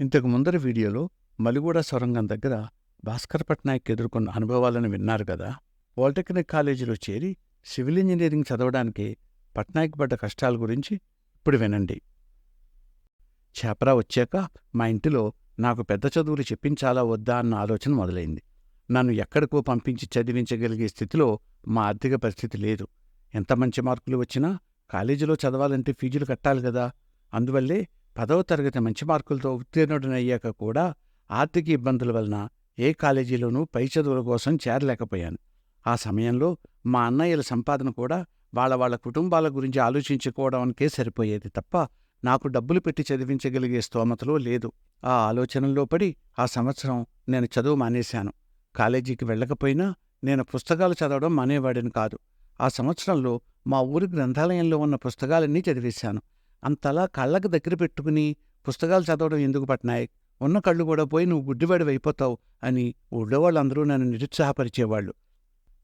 ఇంతకు ముందరి వీడియోలో మలిగూడ సొరంగం దగ్గర భాస్కర్ పట్నాయక్ ఎదుర్కొన్న అనుభవాలను విన్నారు కదా. పాలిటెక్నిక్ కాలేజీలో చేరి సివిల్ ఇంజనీరింగ్ చదవడానికి పట్నాయక్ పడ్డ కష్టాల గురించి ఇప్పుడు వినండి. చేపరా వచ్చాక మా ఇంటిలో నాకు పెద్ద చదువులు చెప్పించాలా వద్దా అన్న ఆలోచన మొదలైంది. నన్ను ఎక్కడికో పంపించి చదివించగలిగే స్థితిలో మా ఆర్థిక పరిస్థితి లేదు. ఎంత మంచి మార్కులు వచ్చినా కాలేజీలో చదవాలంటే ఫీజులు కట్టాలి కదా. అందువల్లే పదవ తరగతి మంచి మార్కులతో ఉత్తీర్ణుడనయ్యాక కూడా ఆర్థిక ఇబ్బందుల వలన ఏ కాలేజీలోనూ పై చదువుల కోసం చేరలేకపోయాను. ఆ సమయంలో మా అన్నయ్యల సంపాదన కూడా వాళ్ళ వాళ్ళ కుటుంబాల గురించి ఆలోచించుకోవడానికే సరిపోయేది తప్ప నాకు డబ్బులు పెట్టి చదివించగలిగే స్తోమతలో లేదు. ఆ ఆలోచనల్లో పడి ఆ సంవత్సరం నేను చదువు మానేశాను. కాలేజీకి వెళ్ళకపోయినా నేను పుస్తకాలు చదవడం మానేవాడిని కాదు. ఆ సంవత్సరంలో మా ఊరి గ్రంథాలయంలో ఉన్న పుస్తకాలన్నీ చదివేశాను. అంతలా కళ్ళకు దగ్గర పెట్టుకుని పుస్తకాలు చదవడం ఎందుకు పట్నాయక్? ఉన్న కళ్ళు కూడా పోయి నువ్వు గుడ్డివాడివి అయిపోతావు అని ఊళ్ళో వాళ్ళందరూ నన్ను నిరుత్సాహపరిచేవాళ్ళు.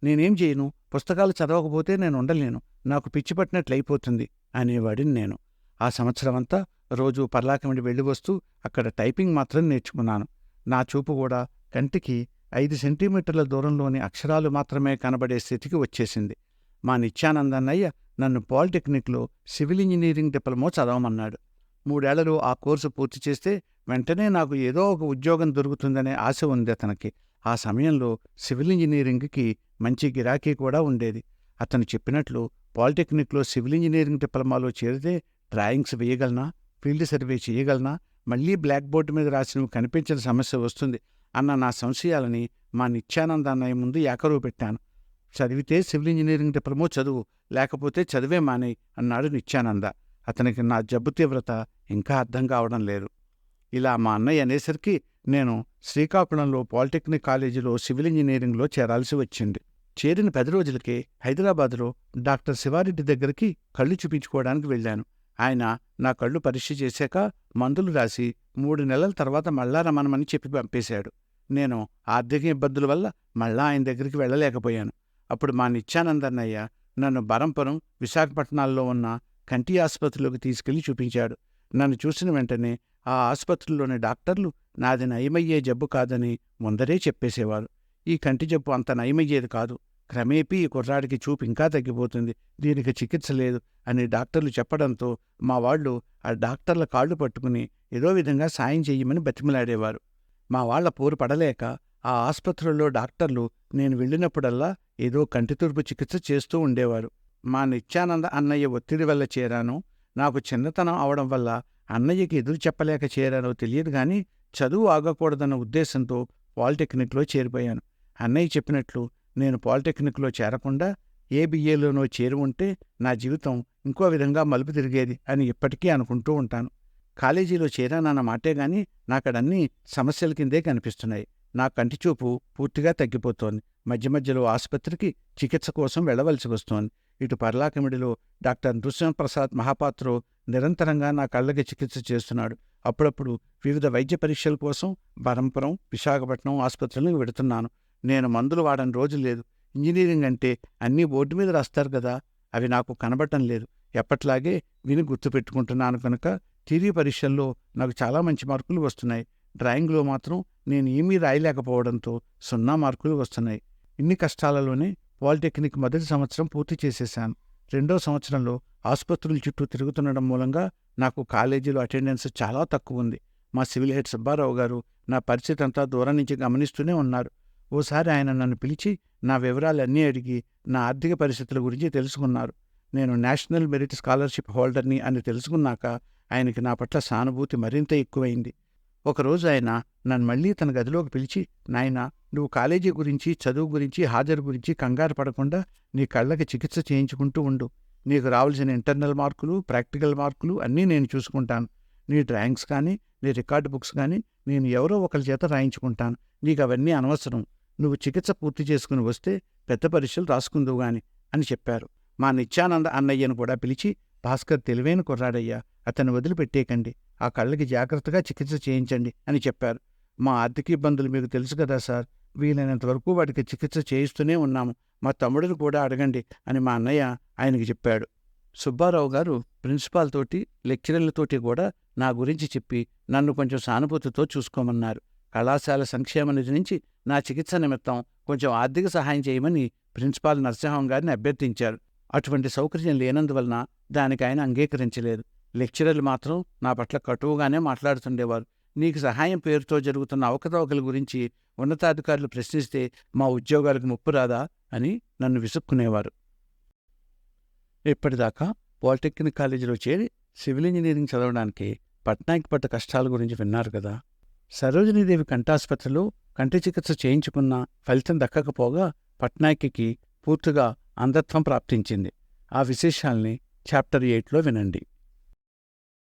నేనేం చేయను? పుస్తకాలు చదవకపోతే నేను ఉండలేను. నాకు పిచ్చి పట్టినట్లు అయిపోతుంది అనేవాడిని నేను. ఆ సంవత్సరమంతా రోజు పర్లాకమిడి వెళ్ళి వస్తూ అక్కడ టైపింగ్ మాత్రం నేర్చుకున్నాను. నా చూపు కూడా కంటికి ఐదు సెంటీమీటర్ల దూరంలోని అక్షరాలు మాత్రమే కనబడే స్థితికి వచ్చేసింది. మా నిత్యానందన్నయ్య నన్ను పాలిటెక్నిక్లో సివిల్ ఇంజనీరింగ్ డిప్లొమా చదవమన్నాడు. మూడేళ్ళలో ఆ కోర్సు పూర్తి చేస్తే వెంటనే నాకు ఏదో ఒక ఉద్యోగం దొరుకుతుందనే ఆశ ఉంది అతనికి. ఆ సమయంలో సివిల్ ఇంజనీరింగ్కి మంచి గిరాకీ కూడా ఉండేది. అతను చెప్పినట్లు పాలిటెక్నిక్లో సివిల్ ఇంజనీరింగ్ డిప్లొమాలో చేరితే డ్రాయింగ్స్ వేయగలనా? ఫీల్డ్ సర్వే చేయగలనా? మళ్ళీ బ్లాక్ బోర్డు మీద రాసినవి కనిపించిన సమస్య వస్తుంది అన్న నా సంశయాలని మా నిత్యానంద అన్నయ్య ముందు ఏకరువు పెట్టాను. చదివితే సివిల్ ఇంజనీరింగ్ డిప్లొమో చదువు లేకపోతే చదివే మానేయ్ అన్నాడు నిత్యానంద. అతనికి నా జబ్బు తీవ్రత ఇంకా అర్థం కావడం లేదు. ఇలా మా అన్నయ్య అనేసరికి నేను శ్రీకాకుళంలో పాలిటెక్నిక్ కాలేజీలో సివిల్ ఇంజనీరింగ్లో చేరాల్సి వచ్చింది. చేరిన పది రోజులకే హైదరాబాదులో డాక్టర్ శివారెడ్డి దగ్గరికి కళ్ళు చూపించుకోవడానికి వెళ్ళాను. ఆయన నా కళ్ళు పరీక్ష చేశాక మందులు రాసి మూడు నెలల తర్వాత మళ్ళా రమ్మనమని చెప్పి పంపేశాడు. నేను ఆర్థిక ఇబ్బందుల వల్ల మళ్ళా ఆయన దగ్గరికి వెళ్ళలేకపోయాను. అప్పుడు మా నిత్యానందన్నయ్య నన్ను బరంపురం విశాఖపట్నాల్లో ఉన్న కంటి ఆసుపత్రిలోకి తీసుకెళ్ళి చూపించాడు. నన్ను చూసిన వెంటనే ఆ ఆసుపత్రిలోని డాక్టర్లు నాది నయమయ్యే జబ్బు కాదని ముందరే చెప్పేసేవారు. ఈ కంటి జబ్బు అంత నయమయ్యేది కాదు. క్రమేపీ ఈ కుర్రాడికి చూపు ఇంకా తగ్గిపోతుంది. దీనికి చికిత్స లేదు అని డాక్టర్లు చెప్పడంతో మా వాళ్ళు ఆ డాక్టర్ల కాళ్ళు పట్టుకుని ఏదో విధంగా సాయం చెయ్యమని బతిమలాడేవారు. మా వాళ్ళ పోరు పడలేక ఆ ఆసుపత్రుల్లో డాక్టర్లు నేను వెళ్ళినప్పుడల్లా ఏదో కంటితుర్పు చికిత్స చేస్తూ ఉండేవారు. మా నిత్యానంద అన్నయ్య ఒత్తిడి వల్ల చేరాను. నాకు చిన్నతనం అవడం వల్ల అన్నయ్యకి ఎదురు చెప్పలేక చేరానో తెలియదు గాని చదువు ఆగకూడదన్న ఉద్దేశంతో పాలిటెక్నిక్లో చేరిపోయాను. అన్నయ్య చెప్పినట్లు నేను పాలిటెక్నిక్లో చేరకుండా ఏ చేరి ఉంటే నా జీవితం ఇంకో విధంగా మలుపు తిరిగేది అని ఇప్పటికీ అనుకుంటూ ఉంటాను. కాలేజీలో చేరానన్న మాటే గాని నాకడన్నీ సమస్యల కిందే కనిపిస్తున్నాయి. నా కంటి చూపు పూర్తిగా తగ్గిపోతోంది. మధ్య మధ్యలో ఆసుపత్రికి చికిత్స కోసం వెళ్ళవలసి వస్తోంది. ఇటు పర్లాకమిడిలో డాక్టర్ నృసింహప్రసాద్ మహాపాత్రో నిరంతరంగా నా కళ్ళకి చికిత్స చేస్తున్నాడు. అప్పుడప్పుడు వివిధ వైద్య పరీక్షల కోసం బరంపురం విశాఖపట్నం ఆసుపత్రులకు వెడుతున్నాను. నేను మందులు వాడని రోజు లేదు. ఇంజనీరింగ్ అంటే అన్నీ బోర్డు మీద రాస్తారు కదా. అవి నాకు కనబడటం లేదు. ఎప్పట్లాగే విని గుర్తుపెట్టుకుంటున్నాను కనుక థిరీ పరీక్షల్లో నాకు చాలా మంచి మార్కులు వస్తున్నాయి. డ్రాయింగ్లో మాత్రం నేను ఏమీ రాయలేకపోవడంతో సున్నా మార్కులు వస్తున్నాయి. ఇన్ని కష్టాలలోనే పాలిటెక్నిక్ మొదటి సంవత్సరం పూర్తి చేసేశాను. రెండో సంవత్సరంలో ఆసుపత్రుల చుట్టూ తిరుగుతుండడం మూలంగా నాకు కాలేజీలో అటెండెన్స్ చాలా తక్కువ ఉంది. మా సివిల్ హెడ్ సుబ్బారావు గారు నా పరిస్థితి అంతా దూరం నుంచి గమనిస్తూనే ఉన్నారు. ఓసారి ఆయన నన్ను పిలిచి నా వివరాలన్నీ అడిగి నా ఆర్థిక పరిస్థితుల గురించి తెలుసుకున్నారు. నేను నేషనల్ మెరిట్ స్కాలర్షిప్ హోల్డర్ని అని తెలుసుకున్నాక ఆయనకి నా పట్ల సానుభూతి మరింత ఎక్కువైంది. ఒకరోజు ఆయన నన్ను మళ్ళీ తన గదిలోకి పిలిచి నాయనా నువ్వు కాలేజీ గురించి చదువు గురించి హాజరు గురించి కంగారు పడకుండా నీ కళ్ళకి చికిత్స చేయించుకుంటూ ఉండు. నీకు రావాల్సిన ఇంటర్నల్ మార్కులు ప్రాక్టికల్ మార్కులు అన్నీ నేను చూసుకుంటాను. నీ డ్రాయింగ్స్ కానీ నీ రికార్డు బుక్స్ కానీ నేను ఎవరో ఒకరి చేత రాయించుకుంటాను. నీకు అవన్నీ అనవసరం. నువ్వు చికిత్స పూర్తి చేసుకుని వస్తే పెద్ద పరీక్షలు రాసుకుందువు గాని అని చెప్పారు. మా నిత్యానంద అన్నయ్యను కూడా పిలిచి భాస్కర్ తెలివైన కుర్రాడయ్యా అతను వదిలిపెట్టేయకండి. ఆ కళ్ళకి జాగ్రత్తగా చికిత్స చేయించండి అని చెప్పారు. మా ఆర్థిక ఇబ్బందులు మీకు తెలుసు కదా సార్. వీలైనంత వరకు వాడికి చికిత్స చేయిస్తూనే ఉన్నాము. మా తమ్ముడిని కూడా అడగండి అని మా అన్నయ్య ఆయనకి చెప్పాడు. సుబ్బారావు గారు ప్రిన్సిపాల్ తోటి లెక్చరర్లతోటి కూడా నా గురించి చెప్పి నన్ను కొంచెం సానుభూతితో చూసుకోమన్నారు. కళాశాల సంక్షేమ నిధి నుంచి నా చికిత్స నిమిత్తం కొంచెం ఆర్థిక సహాయం చేయమని ప్రిన్సిపాల్ నరసింహం గారిని అభ్యర్థించారు. అటువంటి సౌకర్యం లేనందువలన దానికి ఆయన అంగీకరించలేదు. లెక్చరర్లు మాత్రం నా పట్ల కటువుగానే మాట్లాడుతుండేవారు. నీకు సహాయం పేరుతో జరుగుతున్న అవకతవకల గురించి ఉన్నతాధికారులు ప్రశ్నిస్తే మా ఉద్యోగాలకు ముప్పు రాదా అని నన్ను విసుక్కునేవారు. ఇప్పటిదాకా పాలిటెక్నిక్ కాలేజీలో చేరి సివిల్ ఇంజనీరింగ్ చదవడానికి పట్నాయక్ పడ్డ కష్టాల గురించి విన్నారు కదా. సరోజినీదేవి కంఠాసుపత్రిలో కంటి చికిత్స చేయించుకున్న ఫలితం దక్కకపోగా పట్నాయక్కి పూర్తిగా అంధత్వం ప్రాప్తించింది. ఆ విశేషాల్ని చాప్టర్ ఎయిట్లో వినండి.